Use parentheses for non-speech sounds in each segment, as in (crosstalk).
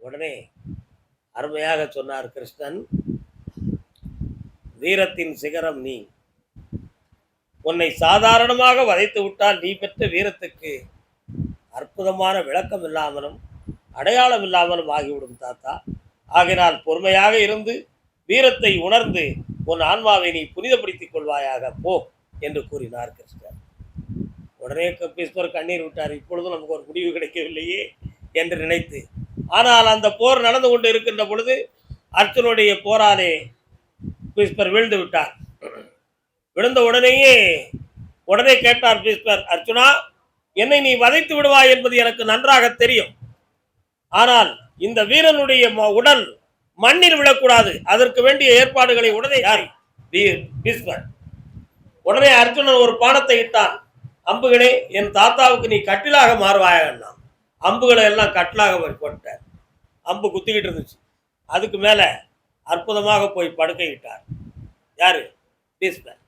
உடனே அருமையாக சொன்னார் கிருஷ்ணன் வீரத்தின் சிகரம் நீ. உன்னை சாதாரணமாக வதைத்து விட்டால் நீ பெற்ற வீரத்துக்கு அற்புதமான விளக்கம் இல்லாமலும் அடையாளம் இல்லாமலும் ஆகிவிடும் தாத்தா. ஆகினால் பொறுமையாக இருந்து வீரத்தை உணர்ந்து உன் ஆன்மாவை நீ புனிதப்படுத்திக் கொள்வாயாக போ என்று கூறினார் கிருஷ்ணர் உடனே கப்பீஸ்வர் கண்ணீர் விட்டார். இப்பொழுதும் நமக்கு ஒரு முடிவு கிடைக்கவில்லையே என்று நினைத்து ஆனால் அந்த போர் நடந்து கொண்டு இருக்கின்ற பொழுது அர்ஜுனுடைய போராலே பீஸ்பர் விழுந்து விட்டார். விழுந்த உடனேயே உடனே கேட்டார் பீஸ்பர் அர்ஜுனா என்னை நீ வதைத்து விடுவாய் என்பது எனக்கு நன்றாக தெரியும். ஆனால் இந்த வீரனுடைய ம- உடல் மண்ணில் விழக்கூடாது. அதற்கு வேண்டிய ஏற்பாடுகளை உடனே யார்? வீர் பீஸ்பர் உடனே அர்ஜுனன் ஒரு பானத்தை இட்டான். அம்புகளே என் தாத்தாவுக்கு நீ கட்டிலாக மாறுவாயன்னா அம்புகளை எல்லாம் கட்டலாக போட்டார். அம்பு குத்திக்கிட்டு இருந்துச்சு. அதுக்கு மேலே அற்புதமாக போய் படுக்கையிட்டார். யாரு? பீஸ்பர்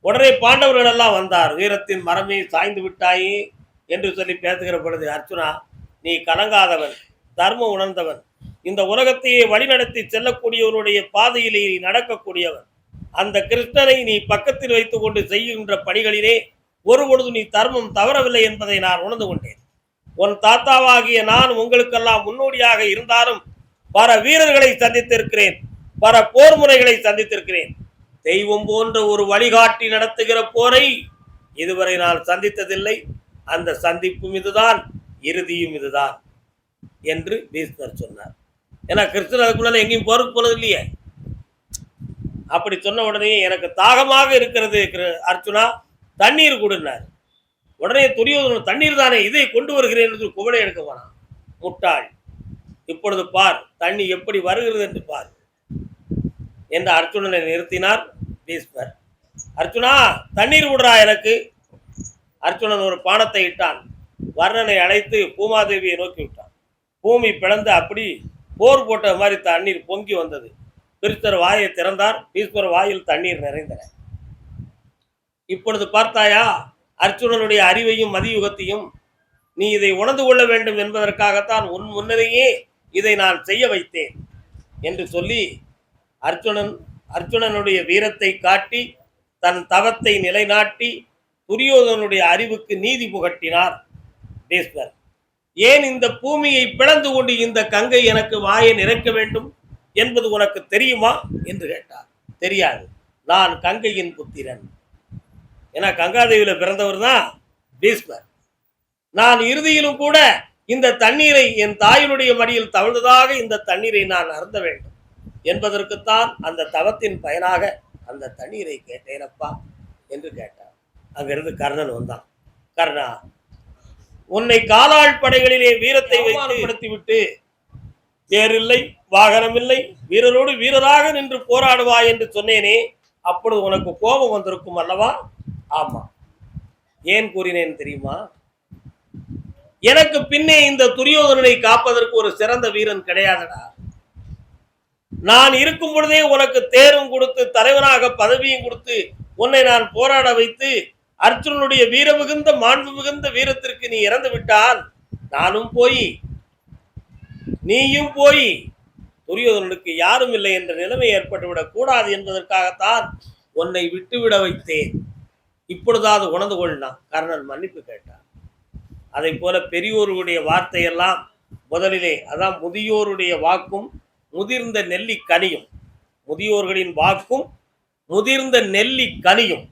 உடனே பாண்டவர்கள் எல்லாம் வந்தார். வீரத்தின் மரமே சாய்ந்து விட்டாயே என்று சொல்லி பேசுகிற பொழுது அர்ச்சுனா நீ கலங்காதவன் தர்மம் உணர்ந்தவன். இந்த உலகத்தையே வழிநடத்தி செல்லக்கூடியவனுடைய பாதையிலே நீ நடக்கக்கூடியவன். அந்த கிருஷ்ணனை நீ பக்கத்தில் வைத்துக்கொண்டு செய்கின்ற பணிகளிலே ஒருபொழுது நீ தர்மம் தவறவில்லை என்பதை நான் உணர்ந்து கொண்டேன். உன் தாத்தாவாகிய நான் உங்களுக்கெல்லாம் முன்னோடியாக இருந்தாலும் பல வீரர்களை சந்தித்திருக்கிறேன் பல போர் முறைகளை சந்தித்திருக்கிறேன். தெய்வம் போன்ற ஒரு வழிகாட்டி நடத்துகிற போரை இதுவரை நான் சந்தித்ததில்லை. அந்த சந்திப்பும் இதுதான் இறுதியும் இதுதான் என்று பீஷ்மர் சொன்னார். ஏன்னா கிருஷ்ணர் அதுக்குள்ள எங்கேயும் போருக்கு போனது இல்லையே. அப்படி சொன்ன உடனே எனக்கு தாகமாக இருக்கிறது கிரு- அர்ச்சுனா தண்ணீர் கொடுனார். உடனே துரியோதனன் தண்ணீர் தானே? இதை கொண்டு வருகிறேன் என்று குவளை எடுக்க போனான். முட்டாள் இப்பொழுது பார் தண்ணி எப்படி வருகிறது என்று பார் என்று அர்ஜுனனை நிறுத்தினார் பீஷ்மர். அர்ஜுனா தண்ணீர் விடுறா எனக்கு அர்ஜுனன் ஒரு பானத்தை இட்டான். வர்ணனை அழைத்து பூமாதேவியை நோக்கி விட்டான். பூமி பிளந்து அப்படி போர் போட்ட மாதிரி தண்ணீர் பொங்கி வந்தது. பிரித்தர் வாயை திறந்தார். பீஸ்வர வாயில் தண்ணீர் நிறைந்தன. இப்பொழுது பார்த்தாயா அர்ஜுனனுடைய அறிவையும் மதியுகத்தையும் நீ இதை உணர்ந்து கொள்ள வேண்டும் என்பதற்காகத்தான் உன் முன்னரையே இதை நான் செய்ய வைத்தேன் என்று சொல்லி அர்ஜுனன் அர்ஜுனனுடைய வீரத்தை காட்டி தன் தவத்தை நிலைநாட்டி துரியோதனுடைய அறிவுக்கு நீதி புகட்டினார் பீஷ்மர் ஏன் இந்த பூமியை பிளந்து கொண்டு இந்த கங்கை எனக்கு வாயை நிறைக்க வேண்டும் என்பது உனக்கு தெரியுமா? என்று கேட்டார். தெரியாது. நான் கங்கையின் புத்திரன். ஏன்னா கங்காதேவியில பிறந்தவர் தான் பீஷ்மர். நான் இறுதியிலும் கூட இந்த தண்ணீரை என் தாயினுடைய மடியில் தவழ்ந்ததாக இந்த தண்ணீரை நான் அருந்த வேண்டும் என்பதற்குத்தான் அந்த தவத்தின் பயனாக அந்த தண்ணீரை கேட்டேனப்பா என்று கேட்டார். அங்கிருந்து கர்ணன் வந்தான். கர்ணா உன்னை காலாள் படைகளிலே வீரத்தை வைத்து விட்டு தேரில்லை வாகனமில்லை வீரரோடு வீரராக நின்று போராடுவாய் என்று சொன்னேனே அப்பொழுது உனக்கு கோபம் வந்திருக்கும் அல்லவா? ஆமாம் ஏன் கூறினேன் தெரியுமா? எனக்கு பின்னே இந்த துரியோதனனை காப்பதற்கு ஒரு சிறந்த வீரன் கிடையாதடா. நான் இருக்கும் பொழுதே உனக்கு தேரும் கொடுத்து தலைவனாக பதவியும் கொடுத்து உன்னை நான் போராட வைத்து அர்ஜுனனுடைய வீர மிகுந்த மாண்பு மிகுந்த வீரத்திற்கு நீ இறந்து விட்டால் நானும் போய் நீயும் போய் துரியோதனனுக்கு யாரும் இல்லை என்ற நிலைமை ஏற்பட்டுவிடக் கூடாது என்பதற்காகத்தான் உன்னை விட்டுவிட வைத்தேன். இப்பொழுதாவது உணர்ந்து கொள்ளான் கர்ணன் மன்னிப்பு கேட்டான் அதை போல பெரியோருடைய வார்த்தையெல்லாம் முதலிலே அதான் முதியோருடைய வாக்கும் முதிர்ந்த நெல்லி கனியும். முதியோர்களின் வாக்கும் முதிர்ந்த நெல்லி கனியும்.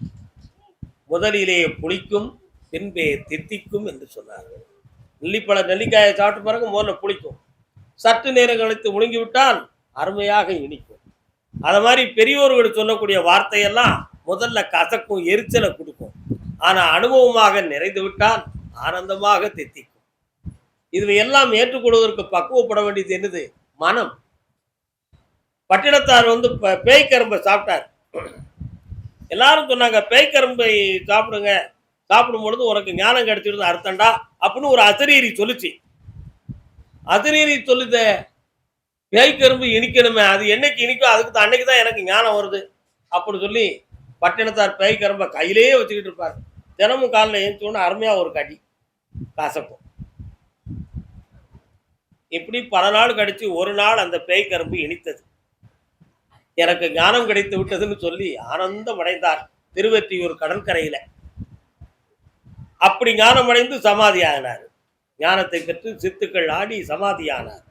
முதலிலே புளிக்கும் பின்பே தித்திக்கும் என்று சொன்னார்கள் நெல்லிப்பழ நெல்லிக்காயை சாப்பிட்ட பிறகு முதல்ல புளிக்கும். சற்று நேரம் கழித்து முழுங்கிவிட்டால் அருமையாக இனிக்கும். அது மாதிரி பெரியோர்கள் சொல்லக்கூடிய வார்த்தையெல்லாம் முதல்ல கசக்கும் எரிச்சலை கொடுக்கும். ஆனால் அனுபவமாக நிறைந்து விட்டால் ஆனந்தமாக தித்திக்கும். இது எல்லாம் ஏற்றுக்கொள்வதற்கு பக்குவப்பட வேண்டியது என்னது? மனம். பட்டினத்தார் வந்து ப- பேய்க்கரும்பை சாப்பிட்டார். எல்லாரும் சொன்னாங்க பேய்க்கரும்பை சாப்பிடுங்க. சாப்பிடும் பொழுது உனக்கு ஞானம் கிடைச்சிருந்த அர்த்தம்டா அப்படின்னு ஒரு அசரீரி சொல்லுச்சு. அசரீரி சொல்லுத பேய்க்கரும்பு இனிக்கணுமே. அது என்னைக்கு இனிக்கும் அதுக்கு தான் அன்னைக்கு தான் எனக்கு ஞானம் வருது அப்படின்னு சொல்லி பட்டினத்தார் பேய் பேய்க்கரும்பை கையிலேயே வச்சுக்கிட்டு இருப்பார். தினமும் காலைல எழுந்தோன்னு அருமையாக ஒரு கடி. கசக்கும் இப்படி பல நாள் கழிச்சு ஒரு நாள் அந்த பேய் கரும்பு இனித்தது. எனக்கு ஞானம் கிடைத்து விட்டதுன்னு சொல்லி ஆனந்தம் அடைந்தார் திருவெற்றியூர் கடற்கரையில. அப்படி ஞானம் அடைந்து சமாதி ஆகினார் ஞானத்தை பெற்று சித்துக்கள் ஆடி சமாதி ஆனார்.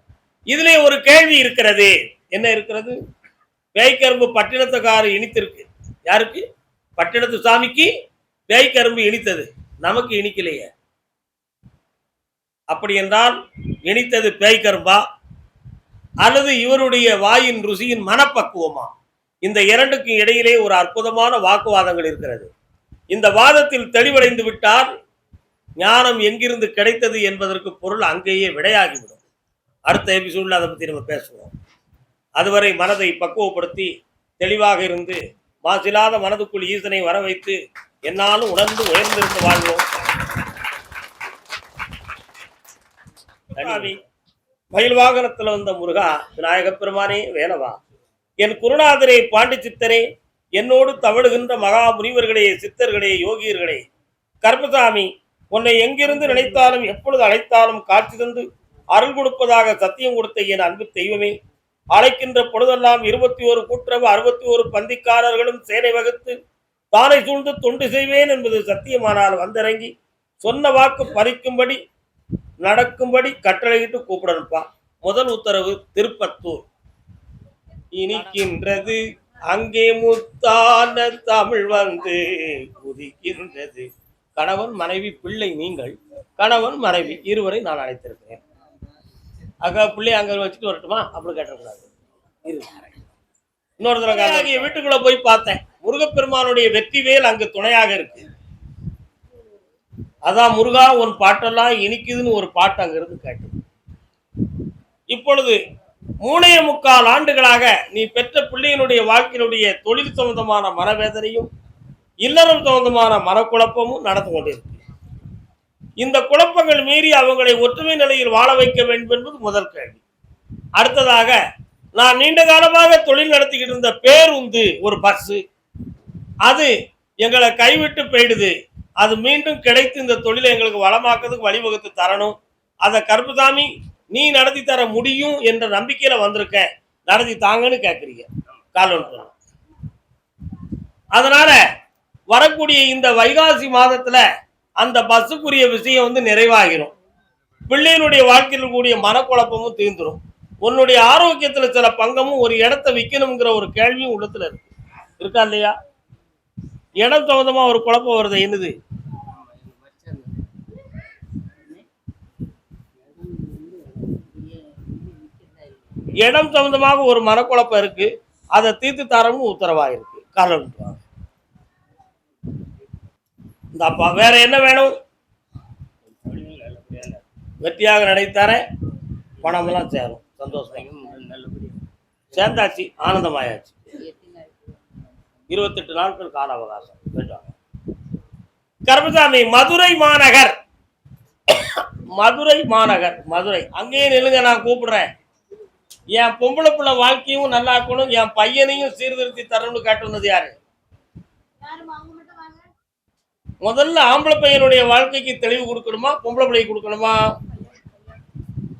இதிலே ஒரு கேள்வி இருக்கிறது. என்ன இருக்கிறது? பேய்கரும்பு பட்டினத்துக்காரர் இனித்திருக்கு. யாருக்கு? பட்டினத்து சாமிக்கு பேய்க்கரும்பு இனித்தது. நமக்கு இனிக்கலையே. அப்படி என்றால் இனித்தது பேய்க்கரும்பா அல்லது இவருடைய வாயின் ருசியின் மனப்பக்குவமா? இந்த இரண்டுக்கும் இடையிலே ஒரு அற்புதமான வாக்குவாதங்கள் இருக்கிறது. இந்த வாதத்தில் தெளிவடைந்து விட்டால் ஞானம் எங்கிருந்து கிடைத்தது என்பதற்கு பொருள் அங்கேயே விடையாகிவிடும். அடுத்த எபிசோடில் அதை பற்றி நம்ம பேசுவோம். அதுவரை மனதை பக்குவப்படுத்தி தெளிவாக இருந்து மாசில்லாத மனதுக்குள் ஈசனை வர வைத்து என்னாலும் உணர்ந்து உயர்ந்திருந்து வாழ்வோம். மயில் வாகனத்துல வந்த முருகா விநாயகப் பெருமானே வேலவா என் குருநாதரே பாண்டி சித்தரே என்னோடு தவழுகின்ற மகா முனிவர்களே சித்தர்களே யோகியர்களே கர்மசாமி உன்னை எங்கிருந்து நினைத்தாலும் எப்பொழுது அழைத்தாலும் காட்சி தந்து அருள் கொடுப்பதாக சத்தியம் கொடுத்த என் அன்பு தெய்வமே. அழைக்கின்ற பொழுதெல்லாம் இருபத்தி ஒரு கூட்டுறவு அறுபத்தி ஒரு பந்திக்காரர்களும் சேனை வகுத்து தானை சூழ்ந்து தொண்டு செய்வேன் என்பது சத்தியமானால் வந்திறங்கி சொன்ன வாக்கு பறிக்கும்படி நடக்கும்படி கட்டளையிட்டு கூப்பிடணுப்பா முதல் உத்தரவு திருப்பத்தூர். இனிக்கின்றது அங்கே முத்தான தமிழ் வந்து குதிக்கின்றது. கணவன் மனைவி பிள்ளை நீங்கள் கணவன் மனைவி இருவரை நான் அழைத்திருக்கிறேன். அக்கா பிள்ளை அங்க வச்சுட்டு வரட்டுமா? அப்படி கேட்டக்கூடாது. இரு. இன்னொரு தடவை ஆகிய வீட்டுக்குள்ள போய் பார்த்தேன். முருகப்பெருமானுடைய வெற்றிவேல் அங்கு துணையாக இருக்கு. அதான் முருகா உன் பாட்டெல்லாம் இனிக்குதுன்னு ஒரு பாட்டு அங்கிருந்து கேட்டது. இப்பொழுது மூணே முக்கால் ஆண்டுகளாக நீ பெற்ற பிள்ளையினுடைய வாழ்க்கையினுடைய தொழில் சம்பந்தமான மனவேதனையும் இல்லறம் சம்பந்தமான மனக்குழப்பமும் நடந்து கொண்டிருக்கு. இந்த குழப்பங்கள் மீறி அவங்களை ஒற்றுமை நிலையில் வாழ வைக்க வேண்டும் என்பது முதல் கேள்வி. அடுத்ததாக நான் நீண்ட காலமாக தொழில் நடத்திக்கிட்டு இருந்த பேருந்து ஒரு பஸ் அது எங்களை கைவிட்டு போயிடுது. அது மீண்டும் கிடைத்து இந்த தொழிலை எங்களுக்கு வளமாக்குறதுக்கு வழிவகுத்து தரணும். அதை கருப்புசாமி நீ நடத்தி தர முடியும் என்ற நம்பிக்கையில வந்திருக்க. நடத்தி தாங்கன்னு கேட்குறீங்க கால் அதனால வரக்கூடிய இந்த வைகாசி மாதத்துல அந்த பஸ்ஸுக்குரிய விஷயம் வந்து நிறைவாகிரும். பிள்ளையினுடைய வாழ்க்கையில் கூடிய மனக்குழப்பமும் தீர்ந்துடும் உன்னுடைய ஆரோக்கியத்துல சில பங்கமும் ஒரு இடத்த விற்கணுங்கிற ஒரு கேள்வியும் உள்ளத்துல இருக்கு. இருக்கா இல்லையா? இடம் சம்பந்தமா ஒரு குழப்பம் வருது? என்னது? இடம் சம்பந்தமாக ஒரு மனக்குழப்பம் இருக்கு. அதை தீர்த்து தரமும் உத்தரவாக இருக்கு காரணம் இந்த அப்பா வேற என்ன வேணும்? வெற்றியாக நடைத்தார. பணமெல்லாம் சேரும். சந்தோஷம். சேர்ந்தாச்சு. ஆனந்தமாயாச்சு. இருபத்தெட்டு நாட்கள் கால அவகாசம். கருமசாமி மதுரை மாநகர். மதுரை மாநகர் மதுரை. அங்கேயே நில்லுங்க நான் கூப்பிடுறேன். என் பொம்பளை பிள்ளை வாழ்க்கையும் நல்லா இருக்கணும். என் பையனையும் சீர்திருத்தி தரணும்னு கேட்டுனது யாரு? முதல்ல ஆம்பளை பையனுடைய வாழ்க்கைக்கு தெளிவு கொடுக்கணுமா? பொம்பளை பிள்ளைக்கு கொடுக்கணுமா?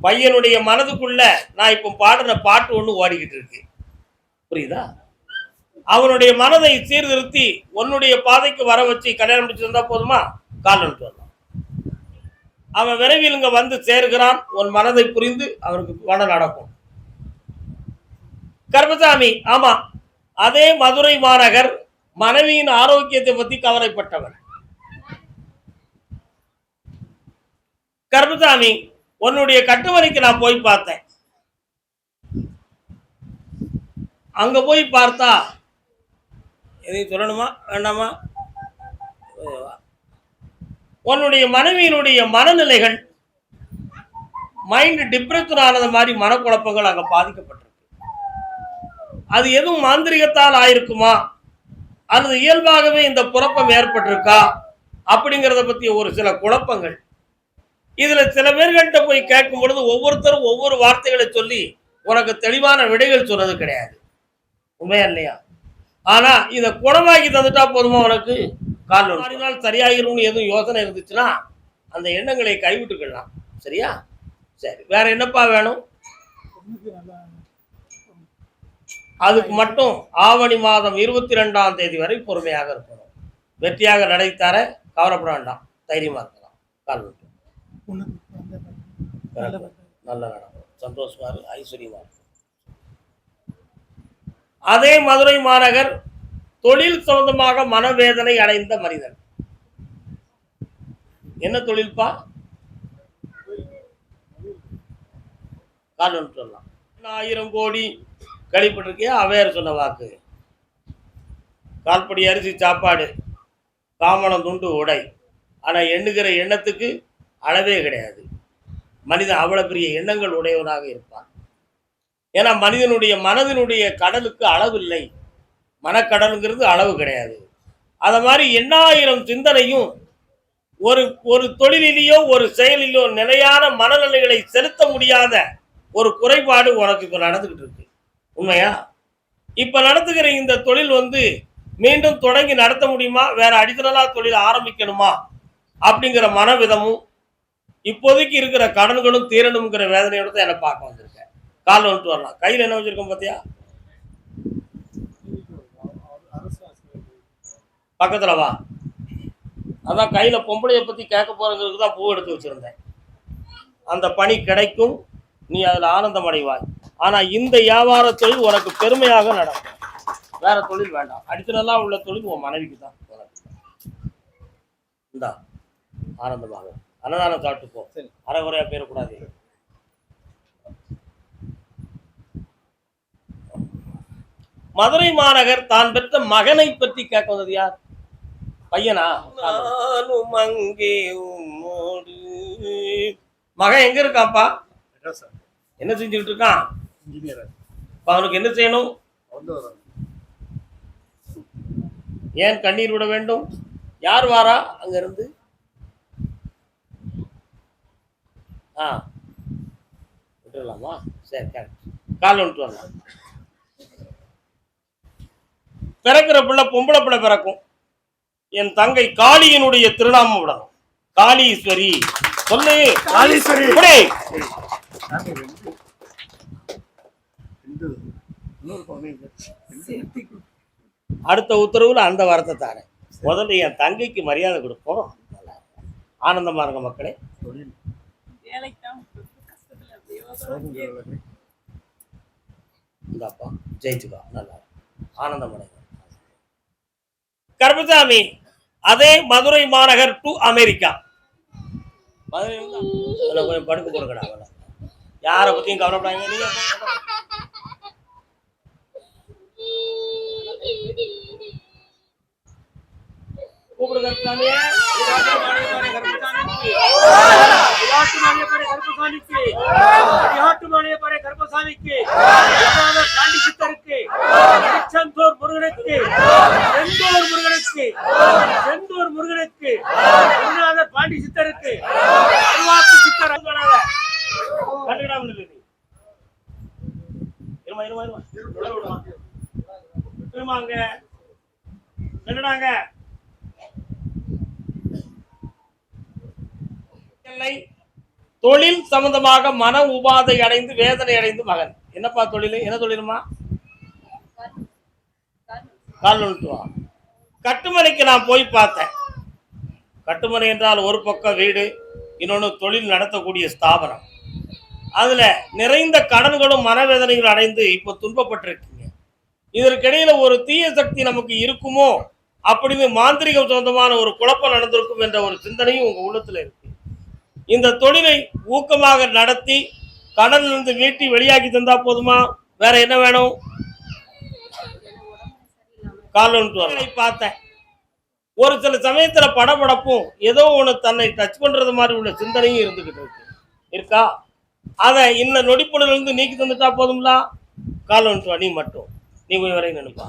பையனுடைய மனதுக்குள்ள நான் இப்போ பாடுற பாட்டு ஒன்று ஓடிக்கிட்டு இருக்கு. புரியுதா? அவனுடைய மனதை சீர்திருத்தி உன்னுடைய பாதைக்கு வர வச்சு கல்யாணம் முடிச்சிருந்தா போதுமா? கால் வரலாம். அவன் விரைவில் இங்க வந்து சேர்கிறான். உன் மனதை புரிந்து அவனுக்கு மன நடக்கும். கர்மசாமி ஆமா. அதே மதுரை மாநகர் மனைவியின் ஆரோக்கியத்தை பற்றி கவலைப்பட்டவன். கர்மசாமி உன்னுடைய கட்டுமனைக்கு நான் போய் பார்த்தேன். அங்க போய் பார்த்தா எதையும் சொல்லணுமா? வேண்டாமா? உன்னுடைய மனைவியினுடைய மனநிலைகள் மைண்ட் டிப்ரெஷன் ஆனது மாதிரி மனக்குழப்பங்கள் அங்க பாதிக்கப்பட்டிருக்கு. அது எதுவும் மாந்திரிகத்தால் ஆயிருக்குமா? அல்லது இயல்பாகவே இந்த குழப்பம் ஏற்பட்டிருக்கா? அப்படிங்கிறத பத்தி ஒரு சில குழப்பங்கள். இதுல சில பேர்கிட்ட போய் கேட்கும் பொழுது ஒவ்வொருத்தரும் ஒவ்வொரு வார்த்தைகளை சொல்லி உனக்கு தெளிவான விடைகள் சொல்றது கிடையாது. உண்மையா இல்லையா? ஆனா இத குணமாக்கி தந்துட்டா போதுமா உனக்கு? கால் நாள் சரியாயிரும்னு எதுவும் யோசனை இருந்துச்சுன்னா அந்த எண்ணங்களை கைவிட்டுக்கலாம் சரியா? சரி. வேற என்னப்பா வேணும்? அதுக்கு மட்டும் ஆவணி மாதம் இருபத்தி ரெண்டாம் தேதி வரை பொறுமையாக இருக்கணும் வெற்றியாக நடைத்தார கவலைப்பட வேண்டாம். தைரியமா இருக்கலாம். கால் நல்ல நடக்கும் சந்தோஷமா இருக்கு ஐஸ்வர்யமா அதே மதுரை மாநகர் தொழில் சம்பந்தமாக மனவேதனை அடைந்த மனிதன். என்ன தொழில்பா? கால் சொல்லலாம். ஆயிரம் கோடி கழிப்பட்டிருக்கியா? அவையார் சொன்ன வாக்கு. கால்படி அரிசி சாப்பாடு காமணம் துண்டு உடை. ஆனால் எண்ணுகிற எண்ணத்துக்கு அளவே கிடையாது. மனிதன் அவ்வளோ பெரிய எண்ணங்கள் உடையவனாக இருப்பான். ஏன்னா மனிதனுடைய மனதினுடைய கடலுக்கு அளவில்லை. மனக்கடலுங்கிறது அளவு கிடையாது. அதை மாதிரி எண்ணாயிரம் சிந்தனையும் ஒரு ஒரு தொழிலிலேயோ ஒரு செயலிலோ நிலையான மனநிலைகளை செலுத்த முடியாத ஒரு குறைபாடு உனக்கு இப்போ நடந்துக்கிட்டு இருக்கு. உண்மையா? இப்போ நடத்துகிற இந்த தொழில் வந்து மீண்டும் தொடங்கி நடத்த முடியுமா? வேற அடித்தனலா தொழில் ஆரம்பிக்கணுமா? அப்படிங்கிற மனவிதமும் இப்போதைக்கு இருக்கிற கடன்களும் தீரணுங்கிற வேதனையோட தான் என்னை பார்க்க வந்திருக்கேன். காலில் வந்துட்டு வரலாம். கையில் என்ன வச்சிருக்கோம் பார்த்தியா? பக்கத்தில் வா. அதான் கையில் பொம்பளையை பற்றி கேட்க போகிறவங்களுக்கு தான் பூ எடுத்து வச்சுருந்தேன். அந்த பணி கிடைக்கும். நீ அதில் ஆனந்தம் அடைவாய். ஆனால் இந்த வியாபார தொழில் உனக்கு பெருமையாக நடக்கும். வேற தொழில் வேண்டாம். அடித்தனெல்லாம் உள்ள தொழில் உன் மனைவிக்கு தான். உனக்கு இந்தா ஆனந்தமாக. அன்னதானம் சாப்பிட்டு போ சரி. அரைகுறையா பேரக்கூடாது மதுரை மாநகர் தான் பெற்ற மகனை பற்றி கேட்க வந்தது யார்? பையனா? நானும் அங்கே உம்மோடு. மகன் எங்க இருக்கான்ப்பா? என்ன செஞ்சுக்கிட்டு இருக்கான்? அவனுக்கு என்ன செய்யணும்? ஏன் கண்ணீர் விட வேண்டும்? யார் வாரா அங்க இருந்து ஆ. விட்டுடலாமா சரி கரெக்ட் கால் வந்துட்டு வரலாம். பிறக்கிற பிள்ளை பொம்பளை பிள்ளை பிறக்கும். என் தங்கை காளியினுடைய திருநாமம் விடணும். காளீஸ்வரி. சொல்லு. காளீஸ்வரி. அடுத்த உத்தரவுல அந்த வரத்தை தாரேன் முதல்ல என் தங்கைக்கு மரியாதை கொடுப்போம். ஆனந்தமா இருங்க மக்களே. தொழில் வேலைக்குதான் கஷ்டத்துல அப்படியே இந்தாப்பா ஜெயிச்சுக்கா நல்லா ஆனந்தம் அடைங்க கருப்பசாமி அதே மதுரை மாநகர் டு அமெரிக்கா மதுரை அதுல கொஞ்சம் படுக்க போடுங்கடா அவளை. யாரை பத்தியும் கவலைப்படாங்க (laughs) நீங்க கூப்பிடுங்க கருப்பசாமியே. கருப்பசாமிக்கு காண்டி சித்தருக்கு திருச்செந்தூர் முருகனுக்கு செந்தூர் முருகனுக்கு செந்தூர் முருகனுக்கு குருநாதர் பாண்டி சித்தருக்கு திருவாக்கு சித்தர் அருள்வனாக. கண்டுக்கிடாம இருமா, இருமா, இருமா. பிள்ளை தொழில் சம்பந்தமாக மன உபாதை அடைந்து வேதனை அடைந்து மகன். என்னப்பா தொழில்? என்ன தொழிலுமா? கால் கட்டுமனைக்கு நான் போய் பார்த்தேன். கட்டுமனை என்றால் ஒரு பக்கம் வீடு இன்னொன்று தொழில் நடத்தக்கூடிய ஸ்தாபனம். அதுல நிறைந்த கடன்களும் மனவேதனைகள் அடைந்து இப்போ துன்பப்பட்டிருக்கீங்க. இதற்கிடையில ஒரு தீய சக்தி நமக்கு இருக்குமோ? அப்படின்னு மாந்திரிகம் சொந்தமான ஒரு குழப்பம் நடந்திருக்கும் என்ற ஒரு சிந்தனையும் உங்க உள்ளத்தில் இருக்கு. இந்த தொழிலை ஊக்கமாக நடத்தி கடனிலிருந்து மீட்டி வெளியாக்கி தந்தா போதுமா? வேற என்ன வேணும்? கால் ஒன்று பார்த்தேன். ஒரு சில சமயத்துல படபடப்பும் ஏதோ ஒன்று தன்னை டச் பண்றது மாதிரி உள்ள சிந்தனையும் இருந்துகிட்டு இருக்கு. இருக்கா? அதை இந்த நொடிப்புல இருந்து நீக்கி தந்துட்டா போதும்ல? கால் ஒன்று நீ மட்டும். நீ கொஞ்சம் வரையும் நினைப்பா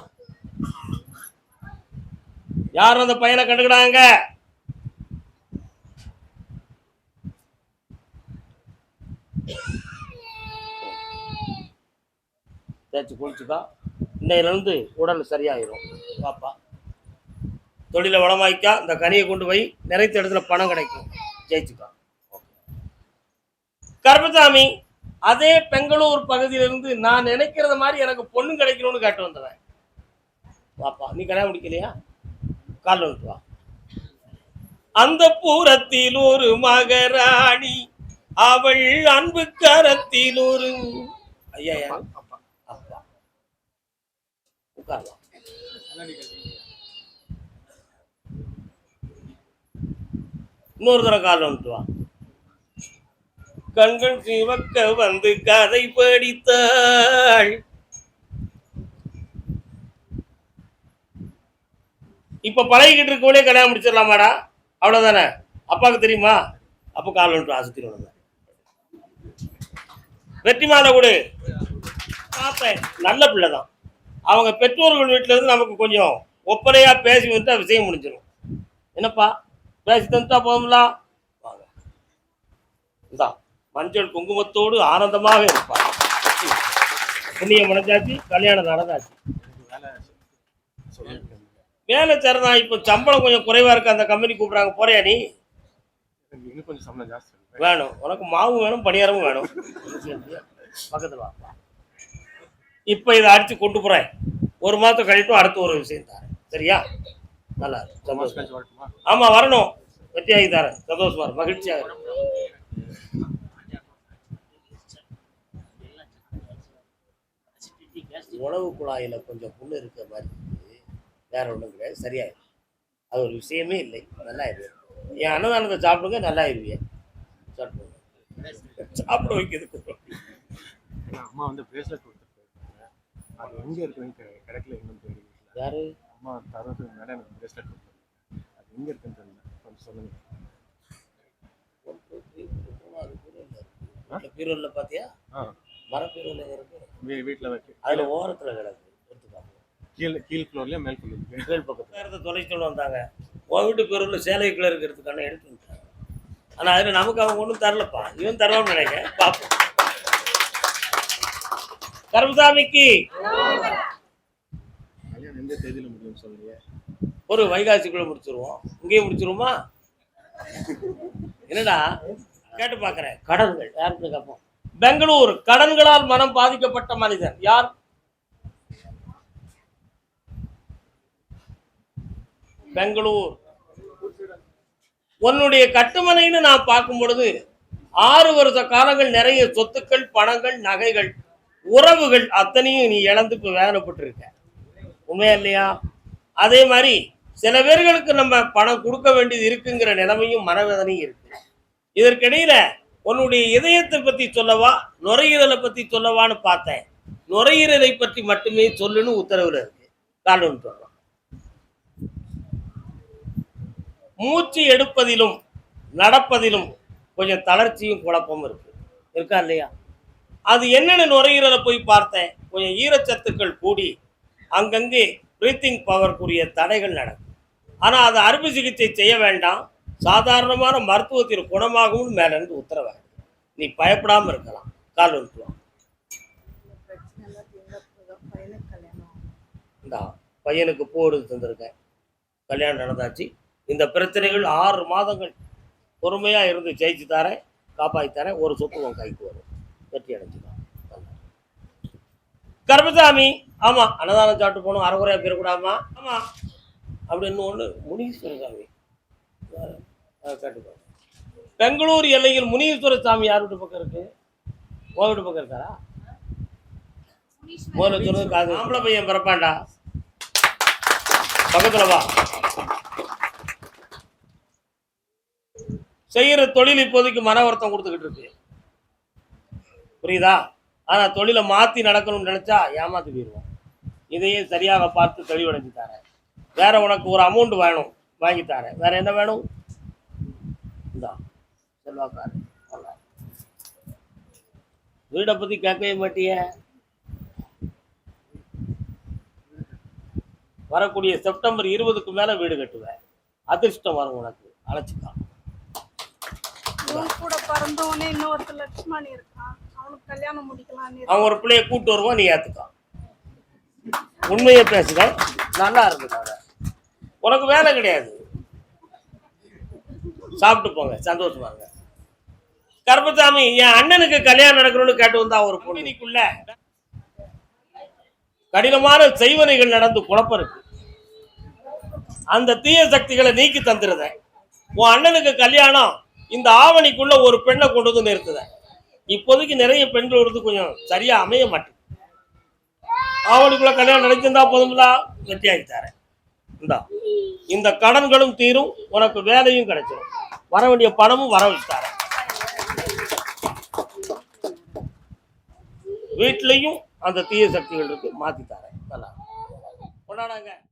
யார் அந்த பையனை கண்டுக்கிடாங்க? தேய்ச்சி குளிச்சுக்கா இன்னையிலிருந்து உடல் சரியாயிரும். பாப்பா. தொழிலை வளமாய்க்கா இந்த கனியை கொண்டு போய் நிறைத்த இடத்துல பணம் கிடைக்கும். ஜெயிச்சுக்கா. கருப்பசாமி அதே பெங்களூர் பகுதியிலிருந்து நான் நினைக்கிறத மாதிரி எனக்கு பொண்ணு கிடைக்கணும்னு கேட்டு வந்துடுறேன் பாப்பா நீ கல்யாணம் முடிக்கலையா? கால் வந்துட்டு வா. அந்த பூரத்தில் ஒரு மகராணி அவள் அன்பு கரத்தில் ஒரு ஐயா? அப்பா அப்பா. உட்காரலாம் இன்னொரு தடவை கால் வந்துட்டு வா. கண்கள் சிவக்க வந்து கதை படித்தாள். இப்ப பழகிக்கிட்டு இருக்கவளே கல்யாணம் முடிச்சிடலாமாடா? அவ்வளவுதானே? அப்பாவுக்கு தெரியுமா? அப்ப கால் வந்துட்டு ஆசுத்திரம் வெற்றி மாலை கொடு. பார்த்தேன் நல்ல பிள்ளை தான் அவங்க பெற்றோர்கள் வீட்டிலேருந்து நமக்கு கொஞ்சம் ஒப்பனையா பேசி வந்துட்டா விஷயம் முடிஞ்சிடும் என்னப்பா? பேசி தந்துட்டா போதும்ல? வாங்க. இந்தா மஞ்சள் குங்குமத்தோடு ஆனந்தமாக இருப்பார் புண்ணியம் முடிஞ்சாச்சு கல்யாணம் நடந்தாச்சு. சொல்லியிருக்கேன் வேலை தரதான் இப்போ சம்பளம் கொஞ்சம் குறைவாக இருக்கு. அந்த கம்பெனி கூப்பிடுறாங்க. போறியா நீ? இன்னும் கொஞ்சம் சம்பளம் ஜாஸ்தி வேணும். உனக்கு மாவும் வேணும் பணியாரமும் வேணும். பக்கத்துல வா. இப்போ இதை அடிச்சு கொண்டு போறேன். ஒரு மாதம் கழிட்டும் அடுத்து ஒரு விஷயம் தரேன். சரியா? நல்லா சந்தோஷம். கழிச்சு வரட்டுமா ஆமா வரணும். வெற்றியாகி தரேன். சந்தோஷமா. மகிழ்ச்சியாக. உணவு குழாயில கொஞ்சம் புண்ணு இருக்க மாதிரி வேற ஒன்றும் கிடையாது. சரியாயிடும் அது ஒரு விஷயமே இல்லை. நல்லா இருக்கு என் அன்னதானத்தை சாப்பிடுங்க நல்லா இருவிய சாப்பிடுங்க சாப்பிட வைக்கிறதுக்கு எங்க அம்மா வந்து பிரேஸ்லெட் கொடுத்துட்டு போயிருக்காங்க அது எங்க இருக்குன்னு கிடைக்கல இன்னும் தெரியல. யாரு? அம்மா தரதுக்கு முன்னாடி எனக்கு பிரேஸ்லெட் கொடுத்துருக்காங்க. அது எங்க இருக்குன்னு தெரியல. கொஞ்சம் சொல்லுங்க. பீரோல்ல பாத்தியா? ஆ. மரப்பீரோல இருக்கு? வீட்டில் வைக்க அதுல ஓரத்துல கிடக்கு கீழ் கீழ் ஃப்ளோர்லயே மேல் ஃப்ளோர் இருக்கு கீழ் பக்கத்துல. தொலைச்சிட்டு வந்தாங்க. வீட்டு பேருள்ள சேலைக்குள்ள இருக்கிறதுக்கான எடுத்து ஆனால் ஆனா அதுல நமக்கு அவங்க ஒன்றும் தரலப்பா. இவன் தரலாம்னு நினைக்கிறேன். பார்ப்போம் கருமசாமிக்கு ஒரு வைகாசிக்குள்ள முடிச்சிருவோம். இங்கேயே முடிச்சிருவோமா? என்னடா? கேட்டு பார்க்கறேன் கடன்கள் யாருக்கு கேட்போம்? பெங்களூர். கடன்களால் மனம் பாதிக்கப்பட்ட மனிதன். யார்? பெங்களூர். உன்னுடைய கட்டுமனைன்னு நான் பார்க்கும் பொழுது ஆறு வருஷ காலங்கள் நிறைய சொத்துக்கள் பணங்கள் நகைகள் உறவுகள் அத்தனையும் நீ இழந்து இப்போ வேதனைப்பட்டிருக்க. உண்மையா இல்லையா? அதே மாதிரி சில பேர்களுக்கு நம்ம பணம் கொடுக்க வேண்டியது இருக்குங்கிற நிலைமையும் மனவேதனையும் இருக்கு. இதற்கிடையில உன்னுடைய இதயத்தை பத்தி சொல்லவா நுரையீரலை பத்தி சொல்லவான்னு பார்த்தேன். நுரையீரலை பற்றி மட்டுமே சொல்லுன்னு உத்தரவுல இருக்கு. காரணம் சொல்றோம் மூச்சு எடுப்பதிலும் நடப்பதிலும் கொஞ்சம் தளர்ச்சியும் குழப்பமும் இருக்கு. இருக்கா இல்லையா? அது என்னென்ன நுரையீரலை போய் பார்த்தேன்? கொஞ்சம் ஈரச்சத்துக்கள் கூடி அங்கங்கே பிரீத்திங் பவருக்குரிய தடைகள் நடக்கும். ஆனால் அது அறுவை சிகிச்சை செய்ய வேண்டாம். சாதாரணமான மருத்துவத்தில் குணமாகவும் மேலேருந்து உத்தரவாங்க நீ பயப்படாமல் இருக்கலாம். கால் வந்துக்கலாம் பையனுக்கு போடு தந்திருக்கேன். கல்யாணம் நடந்தாச்சு. இந்த பிரச்சனைகள் ஆறு மாதங்கள் பொறுமையாக இருந்து ஜெயிச்சு தரேன் காப்பாற்றி தரேன் ஒரு சொத்து உன் கைக்கு வரும். வெற்றி அடைஞ்சுக்கலாம். கர்மசாமி ஆமா அன்னதானம் சாப்பிட்டு போகணும் அரைகுறையா போயிடக்கூடாமா ஆமா. அப்படின்னு ஒண்ணு முனீஸ்வர சாமி. கேட்டுக்கோ. பெங்களூர் எல்லையில் முனீஸ்வர சாமி யார் வீட்டு பக்கம் இருக்கு? உன் வீட்டு பக்கம் இருக்காரா? முதல்ல சொல்றது காது ஆம்பளை பையன் பிறப்பான்டா. பக்கத்துல வா. செய்யற தொழில் இப்போதைக்கு மன வருத்தம் கொடுத்துக்கிட்டு இருக்கு. புரியுதா? ஆனால் தொழிலை மாற்றி நடக்கணும்னு நினைச்சா ஏமாத்து போயிடுவோம் இதையே சரியாக பார்த்து தெளிவடைஞ்சு தரேன். வேற உனக்கு ஒரு அமௌண்ட் வேணும் வாங்கி தரேன். வேற என்ன வேணும்? இதான் செல்வாக்காரு வீடை பற்றி கேட்கவே மாட்டிய. வரக்கூடிய செப்டம்பர் இருபதுக்கு மேலே வீடு கட்டுவேன் அதிர்ஷ்டம் வரும் உனக்கு. அழைச்சிக்கலாம் உன் கூட பிறந்தவனே இன்னொருத்தர் லட்சுமணி இருக்கான். அவனுக்கு கல்யாணம் முடிக்கலாம்னு அவன் ஒரு பிள்ளைய கூட்டு வருவான் நீ ஏத்துக்கான் உண்மையை பேசுக நல்லா இருக்குது. உனக்கு வேலை கிடையாது. சாப்பிட்டு போங்க சந்தோஷமா இருங்க. கருப்பசாமி என் அண்ணனுக்கு கல்யாணம் நடக்கணும்னு கேட்டு வந்தா ஒரு பொண்ணிக்குள்ள கடினமான செய்வனைகள் நடந்து குழப்பம் இருக்கு. அந்த தீய சக்திகளை நீக்கி தந்துருத உன் அண்ணனுக்கு கல்யாணம் இந்த ஆவணிக்குள்ள ஒரு பெண்ணை கொண்டு வந்து நிறுத்துத. இப்போதைக்கு நிறைய பெண்கள் வருது கொஞ்சம் சரியா அமைய மாட்டேங்குது ஆவணிக்குள்ள கல்யாணம் நடத்திருந்தா போதுங்களா வெட்டியாகி தரேன். இந்தா இந்த கடன்களும் தீரும் உனக்கு வேலையும் கிடைச்சிடும் வர வேண்டிய பணமும் வர வச்சு தரேன். அந்த தீய சக்திகள் இருக்கு மாத்தி தரேன். நல்லா. கொண்டாடாங்க.